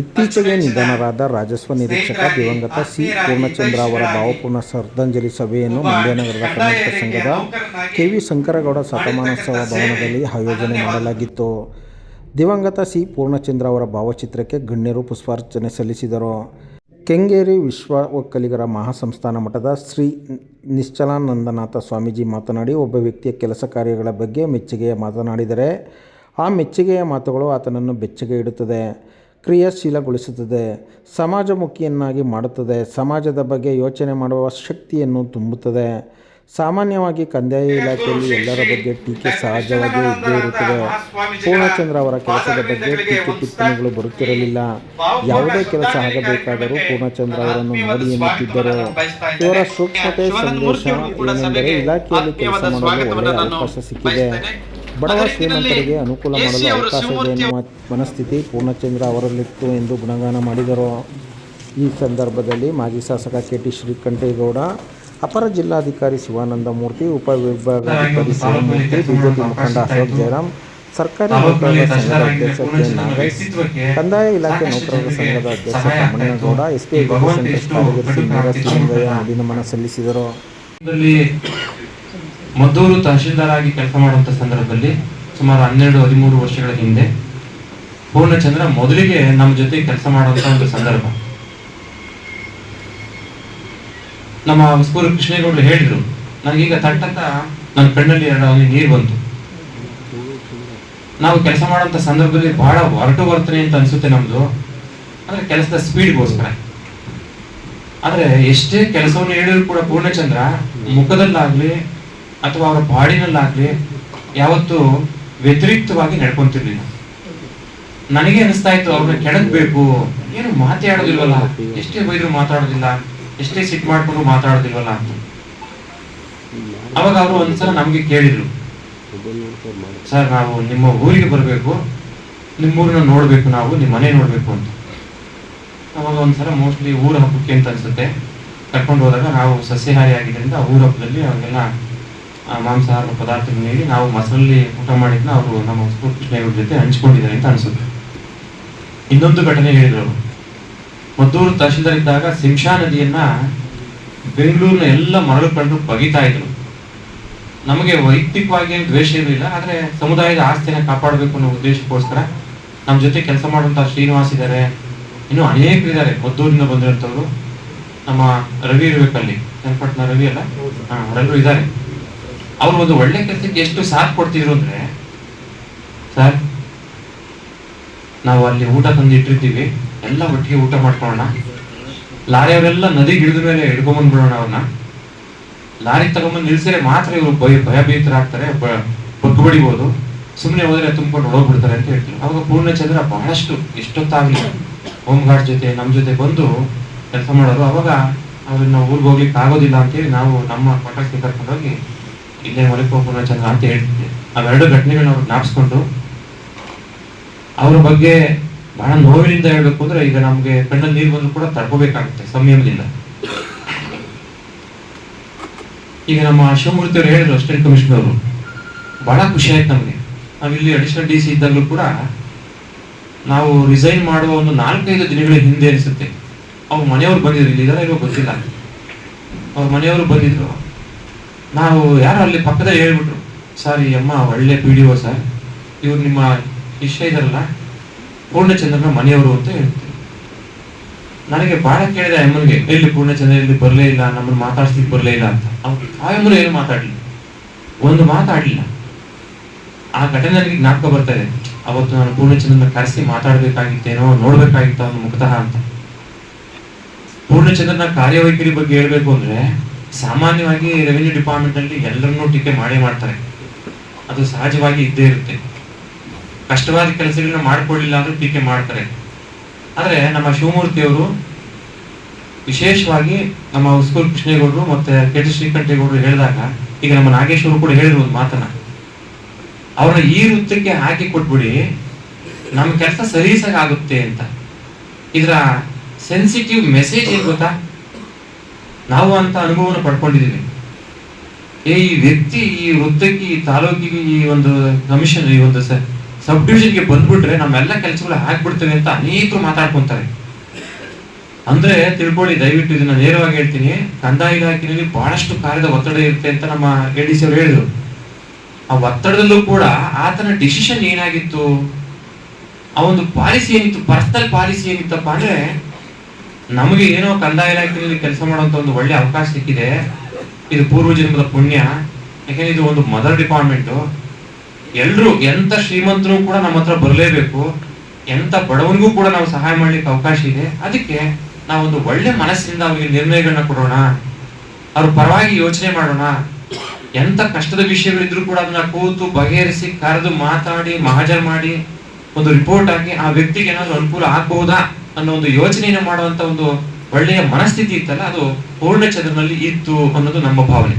ಇತ್ತೀಚೆಗೆ ನಿಧನರಾದ ರಾಜಸ್ವ ನಿರೀಕ್ಷಕ ದಿವಂಗತ ಸಿ. ಪೂರ್ಣಚಂದ್ರ ಅವರ ಭಾವಪೂರ್ಣ ಶ್ರದ್ಧಾಂಜಲಿ ಸಭೆಯನ್ನು ಮಂಡ್ಯ ನಗರದ ಕರ್ನಾಟಕ ಸಂಘದ ಕೆವಿ ಶಂಕರಗೌಡ ಶತಮಾನೋತ್ಸವ ಭವನದಲ್ಲಿ ಆಯೋಜನೆ ಮಾಡಲಾಗಿತ್ತು. ದಿವಂಗತ ಸಿ. ಪೂರ್ಣಚಂದ್ರ ಅವರ ಭಾವಚಿತ್ರಕ್ಕೆ ಗಣ್ಯರು ಪುಷ್ಪಾರ್ಚನೆ ಸಲ್ಲಿಸಿದರು. ಕೆಂಗೇರಿ ವಿಶ್ವ ಒಕ್ಕಲಿಗರ ಮಹಾಸಂಸ್ಥಾನ ಮಠದ ಶ್ರೀ ನಿಶ್ಚಲಾನಂದನಾಥ ಸ್ವಾಮೀಜಿ ಮಾತನಾಡಿ ಒಬ್ಬ ವ್ಯಕ್ತಿಯ ಕೆಲಸ ಕಾರ್ಯಗಳ ಬಗ್ಗೆ ಮೆಚ್ಚುಗೆಯ ಮಾತನಾಡಿದರೆ ಆ ಮೆಚ್ಚುಗೆಯ ಮಾತುಗಳು ಆತನನ್ನು ಬೆಚ್ಚಗೆ ಇಡುತ್ತದೆ. ಕ್ರಿಯಾಶೀಲಗೊಳಿಸುತ್ತದೆ. ಸಮಾಜಮುಖಿಯನ್ನಾಗಿ ಮಾಡುತ್ತದೆ. ಸಮಾಜದ ಬಗ್ಗೆ ಯೋಚನೆ ಮಾಡುವ ಶಕ್ತಿಯನ್ನು ತುಂಬುತ್ತದೆ. ಸಾಮಾನ್ಯವಾಗಿ ಕಂದಾಯ ಇಲಾಖೆಯಲ್ಲಿ ಎಲ್ಲರ ಬಗ್ಗೆ ಟೀಕೆ ಸಹಜವಾಗಿ ಇದ್ದೇ ಇರುತ್ತದೆ. ಪೂರ್ಣಚಂದ್ರ ಅವರ ಕೆಲಸದ ಬಗ್ಗೆ ಟೀಕೆ ಟಿಪ್ಪಣಿಗಳು ಬರುತ್ತಿರಲಿಲ್ಲ. ಯಾವುದೇ ಕೆಲಸ ಆಗಬೇಕಾದರೂ ಪೂರ್ಣಚಂದ್ರ ಅವರನ್ನು ನೋಡಿ ಎನ್ನುತ್ತಿದ್ದರು. ಇವರ ಸೂಕ್ಷ್ಮತೆ ಸಂದೇಶ ಏನೆಂದರೆ, ಇಲಾಖೆಯಲ್ಲಿ ಕೆಲಸ ಮಾಡಲು ಒಳ್ಳೆಯ ಅವಕಾಶ ಸಿಕ್ಕಿದೆ. ಬಡವ ಶ್ರೀಮಂತರಿಗೆ ಅನುಕೂಲ ಮಾಡಲು ಅವಕಾಶ ಇದೆ ಎನ್ನುವ ಮನಸ್ಥಿತಿ ಪೂರ್ಣಚಂದ್ರ ಅವರಲ್ಲಿತ್ತು ಎಂದು ಗುಣಗಾನ ಮಾಡಿದರು. ಈ ಸಂದರ್ಭದಲ್ಲಿ ಮಾಜಿ ಶಾಸಕ ಕೆ ಟಿ ಶ್ರೀಕಂಠೇಗೌಡ ಅಪರ ಜಿಲ್ಲಾಧಿಕಾರಿ ಶಿವಾನಂದ ಮೂರ್ತಿ ಉಪವಿಭಾಗಾಧಿಕಾರಿ ಶಿವಮೂರ್ತಿ ಬಿಜೆಪಿ ಮುಖಂಡ ಅಶೋಕ್ ಜಯರಾಮ್ ಸರ್ಕಾರಿ ನೌಕರರ ಸಂಘದ ಅಧ್ಯಕ್ಷ ಕೆ ನಾಗೇಶ್ ಕಂದಾಯ ಇಲಾಖೆ ನೌಕರರ ಸಂಘದ ಅಧ್ಯಕ್ಷ ತಮ್ಮಣ್ಣಗೌಡ ಎಸ್ಪಿ ಎಜುಕೇಷನ್ ಟ್ರಸ್ಟ್ ಕಾರ್ಯದರ್ಶಿ ಸಿಂಗಯ್ಯ ಶ್ರೀರಂಗಯ್ಯ ನಮನ ಸಲ್ಲಿಸಿದರು. ಮದ್ದೂರು ತಹಶೀಲ್ದಾರ್ ಆಗಿ ಕೆಲಸ ಮಾಡುವಂತ ಸಂದರ್ಭದಲ್ಲಿ ಸುಮಾರು ಹನ್ನೆರಡು, ಹದಿಮೂರು ವರ್ಷಗಳ ಹಿಂದೆ ಪೂರ್ಣಚಂದ್ರ ಮೊದಲಿಗೆ ನಮ್ಮ ಜೊತೆ ಕೆಲಸ ಮಾಡುವಂತ ಒಂದು ಸಂದರ್ಭ. ನಮ್ಮ ಹೊಸಕೂರು ಕೃಷ್ಣೇಗೌಡರು ಹೇಳಿದ್ರು, ನನಗೀಗ ತಟ್ಟಂತ ನನ್ನ ಕಣ್ಣಲ್ಲಿ ಎರಡು ಅವನಿಗೆ ನೀರು ಬಂತು. ನಾವು ಕೆಲಸ ಮಾಡುವಂತ ಸಂದರ್ಭದಲ್ಲಿ ಬಹಳ ಹೊರಟು ವರ್ತನೆ ಅಂತ ಅನ್ಸುತ್ತೆ ನಮ್ದು. ಅಂದ್ರೆ ಕೆಲಸದ ಸ್ಪೀಡ್ಗೋಸ್ಕರ. ಆದರೆ ಎಷ್ಟೇ ಕೆಲಸವನ್ನು ಹೇಳಿದ್ರು ಕೂಡ ಪೂರ್ಣಚಂದ್ರ ಮುಖದಲ್ಲಾಗ್ಲಿ ಅಥವಾ ಅವರ ಬಾಡಿನಲ್ಲಾಗಲಿ ಯಾವತ್ತು ವ್ಯತಿರಿಕ್ತವಾಗಿ ನಡ್ಕೊಂತಿರ್ಲಿಲ್ಲ. ನನಗೆ ಅನಿಸ್ತಾ ಇತ್ತು ಅವ್ರನ್ನ ಕೆಡಕ್ಬೇಕು ಏನು ಮಾತಾಡೋದಿಲ್ವಲ್ಲ ಎಷ್ಟೇ ಬೈದ್ರು ಮಾತಾಡೋದಿಲ್ಲ ಎಷ್ಟೇ ಸಿಟ್ ಮಾಡ್ಕೊಂಡು ಮಾತಾಡೋದಿಲ್ವಲ್ಲ ಅಂತ. ಅವಾಗ ಅವರು ಒಂದ್ಸಲ ನಮ್ಗೆ ಕೇಳಿದ್ರು ಸರ್ ನಾವು ನಿಮ್ಮ ಊರಿಗೆ ಬರಬೇಕು ನಿಮ್ಮೂರನ್ನ ನೋಡ್ಬೇಕು ನಾವು ನಿಮ್ಮ ಮನೆ ನೋಡ್ಬೇಕು ಅಂತ. ಅವಾಗ ಒಂದ್ಸಲ ಮೋಸ್ಟ್ಲಿ ಊರ ಹಬ್ಬಕ್ಕೆ ಅಂತ ಅನ್ಸುತ್ತೆ. ಕರ್ಕೊಂಡು ಹೋದಾಗ ನಾವು ಸಸ್ಯಹಾರಿ ಆಗಿದ್ದರಿಂದ ಊರ ಹಬ್ಬದಲ್ಲಿ ಅವ್ರಿಗೆಲ್ಲ ಆ, ಮಾಂಸಾಹಾರ ಪದಾರ್ಥಗಳು ನೀಡಿ ನಾವು ಮಸಲ್ಲಿ ಊಟ ಮಾಡಿದ್ನ ಅವರು ನಮ್ಮ ಕೃಷ್ಣೇಗೌಡ ಜೊತೆ ಹಂಚ್ಕೊಂಡಿದ್ದಾರೆ ಅಂತ ಅನಿಸುತ್ತೆ. ಇನ್ನೊಂದು ಘಟನೆ ಹೇಳಿದ್ರು ಮದ್ದೂರು ತಹಶೀಲ್ದಾರ್ ಇದ್ದಾಗ ಸಿಂಶಾ ನದಿಯನ್ನ ಬೆಂಗಳೂರಿನ ಎಲ್ಲ ಮರಳು ಕಂಡು ಬಗಿತಾ ಇದ್ರು. ನಮಗೆ ವೈಯಕ್ತಿಕವಾಗಿ ಏನು ದ್ವೇಷ ಇರಲಿಲ್ಲ, ಆದರೆ ಸಮುದಾಯದ ಆಸ್ತಿನ ಕಾಪಾಡಬೇಕು ಅನ್ನೋ ಉದ್ದೇಶಕ್ಕೋಸ್ಕರ ನಮ್ಮ ಜೊತೆ ಕೆಲಸ ಮಾಡುವಂತ ಶ್ರೀನಿವಾಸ್ ಇದ್ದಾರೆ ಇನ್ನು ಅನೇಕರು ಇದ್ದಾರೆ ಮದ್ದೂರಿಂದ ಬಂದಿರೋಂಥವ್ರು. ನಮ್ಮ ರವಿ ಇರಬೇಕಲ್ಲಿ ಚನ್ನಪಟ್ಟಣ ರವಿ ಅಲ್ಲ? ಹಾ, ಅವರೆಲ್ಲರೂ ಇದ್ದಾರೆ. ಅವ್ರು ಒಂದು ಒಳ್ಳೆ ಕೆಲಸಕ್ಕೆ ಎಷ್ಟು ಸಾಥ್ ಕೊಡ್ತಿದ್ರು ಅಂದ್ರೆ, ಸರ್, ನಾವು ಅಲ್ಲಿ ಊಟ ತಂದು ಇಟ್ಟಿರ್ತೀವಿ, ಎಲ್ಲ ಒಟ್ಟಿಗೆ ಊಟ ಮಾಡ್ಕೊಳ್ಳೋಣ. ಲಾರಿ ಅವರೆಲ್ಲ ನದಿ ಹಿಡಿದ ಮೇಲೆ ಹಿಡ್ಕೊಂಬಂದ್ ಬಿಡೋಣ ಅವ್ರನ್ನ. ಲಾರಿ ತಗೊಂಬಂದು ನಿಲ್ಸಿದ್ರೆ ಮಾತ್ರ ಇವರು ಭಯ, ಭಯಭೀತರಾಗ್ತಾರೆ ಬಗ್ಗು ಬಡಿಬೋದು ಸುಮ್ಮನೆ ಹೋದ್ರೆ ತುಂಬಿಕೊಂಡು ಹೋಗ್ಬಿಡ್ತಾರೆ ಅಂತ ಹೇಳ್ತಾರೆ. ಅವಾಗ ಪೂರ್ಣಚಂದ್ರ ಬಹಳಷ್ಟು ಎಷ್ಟೊತ್ತಾಗಲಿ ಹೋಮ್ ಗಾರ್ಡ್ ಜೊತೆ ನಮ್ಮ ಜೊತೆ ಬಂದು ಕೆಲಸ ಮಾಡೋರು. ಅವಾಗ ಅವ್ರನ್ನ ಊರಿಗೆ ಹೋಗ್ಲಿಕ್ಕೆ ಆಗೋದಿಲ್ಲ ಅಂತೇಳಿ ನಾವು ನಮ್ಮ ಪಟಾಕಿ ಕರ್ಕೊಂಡೋಗಿ ಇಲ್ಲೇ ಮಲಿಕೋ ಚಂದ್ರ ಅಂತ ಹೇಳ್ತಿದ್ದೆ. ಅವೆರಡು ಘಟನೆಗಳನ್ನ ಅವ್ರು ಜ್ಞಾಪಿಸ್ಕೊಂಡು ಅವ್ರ ಬಗ್ಗೆ ಬಹಳ ನೋವಿನಿಂದ ಹೇಳ್ಬೇಕು ಅಂದ್ರೆ ಈಗ ನಮ್ಗೆ ಕಣ್ಣಲ್ಲಿ ನೀರು ಬಂದ್ರು ಕೂಡ ತಡ್ಕೋಬೇಕಾಗುತ್ತೆ ಸಂಯಮದಿಂದ. ಈಗ ನಮ್ಮ ಶಿವಮೂರ್ತಿ ಅವರು ಹೇಳಿದ್ರು ಅಸಿಸ್ಟೆಂಟ್ ಕಮಿಷನರ್ ಅವರು. ಬಹಳ ಖುಷಿ ಆಯ್ತು ನಮಗೆ. ನಾವು ಇಲ್ಲಿ ಅಡಿಷನಲ್ ಡಿ ಸಿ ಇದ್ದಾಗಲೂ ಕೂಡ ನಾವು ರಿಸೈನ್ ಮಾಡುವ ಒಂದು ನಾಲ್ಕೈದು ದಿನಗಳ ಹಿಂದೆ ಅನಿಸುತ್ತೆ. ಅವ್ರ ಮನೆಯವ್ರು ಬಂದಿದ್ರು ಇಲ್ಲಿ ಇದಾರೆ ಗೊತ್ತಿಲ್ಲ ಅವ್ರ ಮನೆಯವರು ಬಂದಿದ್ರು. ನಾವು ಯಾರು ಅಲ್ಲಿ ಪಕ್ಕದ ಹೇಳ್ಬಿಟ್ರು, ಸರ್, ಈ ಅಮ್ಮ ಒಳ್ಳೆ ಪಿ ಡಿ ಒ ಸರ್. ಇವ್ರು ನಿಮ್ಮ ಶಿಷ್ಯ ಇದಾರಲ್ಲ, ಪೂರ್ಣಚಂದ್ರನ ಮನೆಯವರು ಅಂತ ಹೇಳ್ತಾರೆ. ನನಗೆ ಬಹಳ ಕೇಳಿದೆ ಅಮ್ಮನಿಗೆ, ಎಲ್ಲಿ ಪೂರ್ಣಚಂದ್ರ ಇಲ್ಲಿ ಬರಲೇ ಇಲ್ಲ, ನಮ್ಮನ್ನು ಮಾತಾಡ್ಸ್ಲಿಕ್ಕೆ ಬರಲೇ ಇಲ್ಲ ಅಂತ. ಅವ್ರು ಏನು ಮಾತಾಡ್ಲಿಲ್ಲ. ಒಂದು ಮಾತಾಡ್ಲಿಲ್ಲ. ಆ ಘಟನೆ ನನಗೆ ಜ್ಞಾಪಕ ಬರ್ತಾ ಅವತ್ತು ನಾನು ಪೂರ್ಣಚಂದ್ರನ ಕರೆಸಿ ಮಾತಾಡ್ಬೇಕಾಗಿತ್ತೇನೋ, ನೋಡ್ಬೇಕಾಗಿತ್ತ ಅವನು ಮುಖತಃ ಅಂತ. ಪೂರ್ಣಚಂದ್ರನ ಕಾರ್ಯವೈಖರಿ ಬಗ್ಗೆ ಹೇಳ್ಬೇಕು ಅಂದ್ರೆ ಸಾಮಾನ್ಯವಾಗಿ ರೆವಿನ್ಯೂ ಡಿಪಾರ್ಟ್ಮೆಂಟ್ ಅಲ್ಲಿ ಎಲ್ಲರನ್ನೂ ಟೀಕೆ ಮಾಡೇ ಮಾಡ್ತಾರೆ. ಅದು ಸಹಜವಾಗಿ ಇದ್ದೇ ಇರುತ್ತೆ. ಕಷ್ಟವಾದ ಕೆಲಸಗಳನ್ನ ಮಾಡ್ಕೊಳ್ಳಿಲ್ಲ ಅಂದ್ರೆ ಟೀಕೆ ಮಾಡ್ತಾರೆ. ಆದ್ರೆ ನಮ್ಮ ಶಿವಮೂರ್ತಿಯವರು ವಿಶೇಷವಾಗಿ ನಮ್ಮ ಉಸ್ಕೂರ್ ಕೃಷ್ಣೇಗೌಡರು ಮತ್ತೆ ಕೆ ಟಿ ಶ್ರೀಕಂಠೇಗೌಡರು ಹೇಳಿದಾಗ, ಈಗ ನಮ್ಮ ನಾಗೇಶ್ವರು ಕೂಡ ಹೇಳಿದ್ರು ಒಂದು ಮಾತನ್ನ. ಅವ್ರನ್ನ ಈ ವೃತ್ತಕ್ಕೆ ಹಾಕಿ ಕೊಟ್ಬಿಡಿ, ನಮ್ಮ ಕೆಲಸ ಸಲೀಸಾಗಿ ಆಗುತ್ತೆ ಅಂತ. ಇದರ ಸೆನ್ಸಿಟಿವ್ ಮೆಸೇಜ್ ಏನ್ ಗೊತ್ತಾ? ನಾವು ಅಂತ ಅನುಭವವನ್ನು ಪಡ್ಕೊಂಡಿದ್ದೀವಿ. ಈ ವ್ಯಕ್ತಿ, ಈ ವೃತ್ತಕ್ಕೆ, ಈ ತಾಲೂಕಿಗೆ ಈ ಒಂದು ಕಮಿಷನ್ ಈ ಒಂದು ಸಬ್ ಡಿವಿಷನ್ಗೆ ಬಂದ್ಬಿಟ್ರೆ ನಮ್ಮೆಲ್ಲ ಕೆಲಸಗಳು ಹಾಕ್ಬಿಡ್ತೇವೆ ಅಂತ ಅನೇಕರು ಮಾತಾಡ್ಕೊಂತಾರೆ. ಅಂದ್ರೆ ತಿಳ್ಕೊಳ್ಳಿ, ದಯವಿಟ್ಟು ಇದನ್ನ ನೇರವಾಗಿ ಹೇಳ್ತೀನಿ. ಕಂದಾಯ ಇಲಾಖೆಯಲ್ಲಿ ಬಹಳಷ್ಟು ಕಾರ್ಯದ ಒತ್ತಡ ಇರುತ್ತೆ ಅಂತ ನಮ್ಮ ಎ ಡಿ ಸಿ ಅವರು ಹೇಳಿದ್ರು. ಆ ಒತ್ತಡದಲ್ಲೂ ಕೂಡ ಆತನ ಡಿಸಿಷನ್ ಏನಾಗಿತ್ತು? ಆ ಒಂದು ಪಾಲಿಸಿ ಏನಿತ್ತು? ಪರ್ಸನಲ್ ಪಾಲಿಸಿ ಏನಿತ್ತಪ್ಪ ಅಂದ್ರೆ ನಮಗೆ ಏನೋ ಕಂದಾಯ ಇಲಾಖೆಯಲ್ಲಿ ಕೆಲಸ ಮಾಡುವಂತ ಒಂದು ಒಳ್ಳೆ ಅವಕಾಶ ಸಿಕ್ಕಿದೆ. ಇದು ಪೂರ್ವ ಜನ್ಮದ ಪುಣ್ಯ. ಯಾಕೆಂದ್ರೆ ಇದು ಒಂದು ಮದರ್ ಡಿಪಾರ್ಟ್ಮೆಂಟ್ ಎಲ್ರು ಎಂತ ಶ್ರೀಮಂತರು ಕೂಡ ನಮ್ಮ ಹತ್ರ ಬರಲೇಬೇಕು. ಎಂತ ಬಡವನಿಗೂ ಕೂಡ ನಾವು ಸಹಾಯ ಮಾಡ್ಲಿಕ್ಕೆ ಅವಕಾಶ ಇದೆ. ಅದಕ್ಕೆ ನಾವೊಂದು ಒಳ್ಳೆ ಮನಸ್ಸಿನಿಂದ ಅವರಿಗೆ ನಿರ್ಣಯಗಳನ್ನ ಕೊಡೋಣ. ಅವ್ರ ಪರವಾಗಿ ಯೋಚನೆ ಮಾಡೋಣ. ಎಂತ ಕಷ್ಟದ ವಿಷಯಗಳಿದ್ರು ಕೂಡ ಅದನ್ನ ಕೂತು ಬಗೆಹರಿಸಿ, ಕರೆದು ಮಾತಾಡಿ, ಮಹಾಜರ್ ಮಾಡಿ ಒಂದು ರಿಪೋರ್ಟ್ ಹಾಕಿ ಆ ವ್ಯಕ್ತಿಗೆ ಏನಾದ್ರು ಅನುಕೂಲ ಆಗ್ಬಹುದಾ? ಅನ್ನೋ ಒಂದು ಯೋಚನೆಯನ್ನು ಮಾಡುವಂತ ಒಂದು ಒಳ್ಳೆಯ ಮನಸ್ಥಿತಿ ಇತ್ತಲ್ಲ ಅದು ಪೂರ್ಣಚಂದ್ರನಲ್ಲಿ ಇತ್ತು ಅನ್ನೋದು ನಮ್ಮ ಭಾವನೆ.